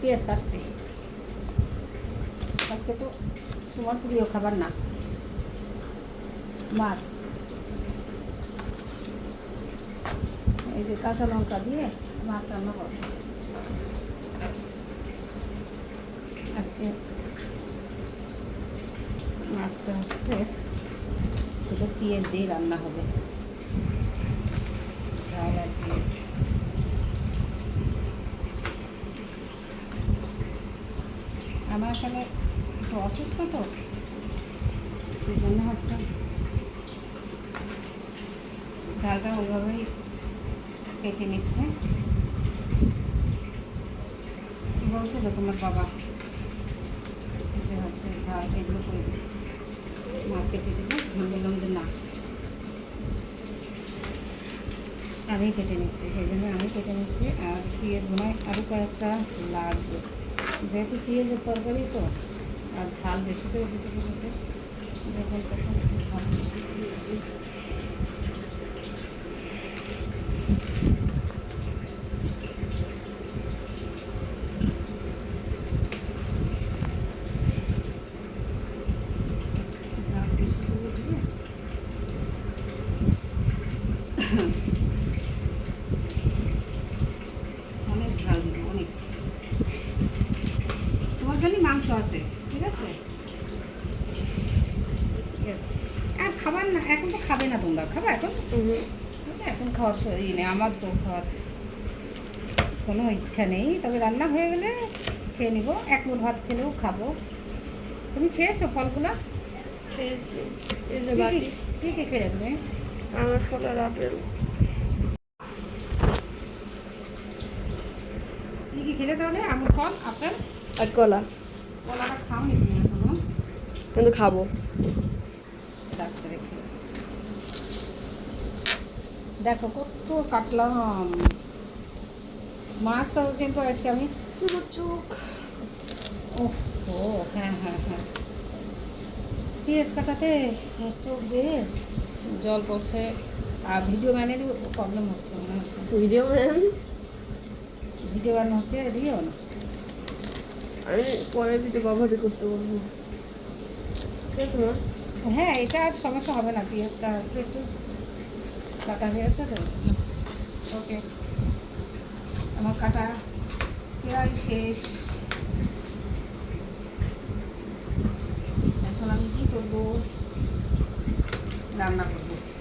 পেঁয়াজ কাটছি আজকে তো তোমার প্রিয় খাবার না মাছ এই যে কাঁচা লঙ্কা দিয়ে মাছ রান্না করো আজকে মাছটা হচ্ছে শুধু পেঁয়াজ দিয়ে রান্না হবে ঝাল আর পেঁয়াজ আমার আসলে একটু অসুস্থ তো, সেই জন্য হচ্ছে ঝালটা ওইভাবেই কেটে নিচ্ছে। কি বলছিল তোমার বাবা? যে হচ্ছে ঝাল এগুলো করে মাছ কেটে দেবো আমি বললাম যে না। আমি কেটে নিচ্ছি, সেই জন্য আমি কেটে নিচ্ছি। আর পেঁয়াজ হয় আরও কয়েকটা লাগবে। যেহেতু পেঁয়াজের তরকারি তো, আর ঝাল বেশি করে দিতে বলেছে যখন তখন ঝাল বেশি করে দিই। ঝাল বেশি করে দিয়ে অনেক ঝাল দিব অনেক জন্য মাংস আছে ঠিক আছে. আর খাবার না এখন তো খাবে না তোমরা খাবে এখন? এখন খাওয়ার তো ই নেই আমার তো খাওয়ার কোনো ইচ্ছা নেই। তবে রান্না হয়ে গেলে খেয়ে নিব এক মুঠ ভাত খেলেও খাব। তুমি খেয়েছো ফলগুলো? খেয়েছি। কি কি- কি কি খেলে তুমি? আমার ফলের আপেল কি কি খেলে তাহলে? আমার ফল আপেল? আর কলা। কিন্তু খাব। দেখো কত কাটলাম মাছটাও কিন্তু আজকে আমি চোখ। ও হ্যাঁ হ্যাঁ হ্যাঁ। পেঁয়াজ কাটাতে চোখ দিয়ে জল পড়ছে। আর ভিডিও ম্যানেরই প্রবলেম হচ্ছে মনে হচ্ছে। ভিডিও ম্যান ভিডিও বানানো হচ্ছে না আমি পরে ভিডিও ব্যবহারই করতে মা? হ্যাঁ এটা আর সমস্যা হবে না, পেঁয়াজটা আছে একটু। কাটা হয়ে আছে তো? ওকে। আমার কাটা প্রায় শেষ। এখন আমি কি করব? রান্না করব।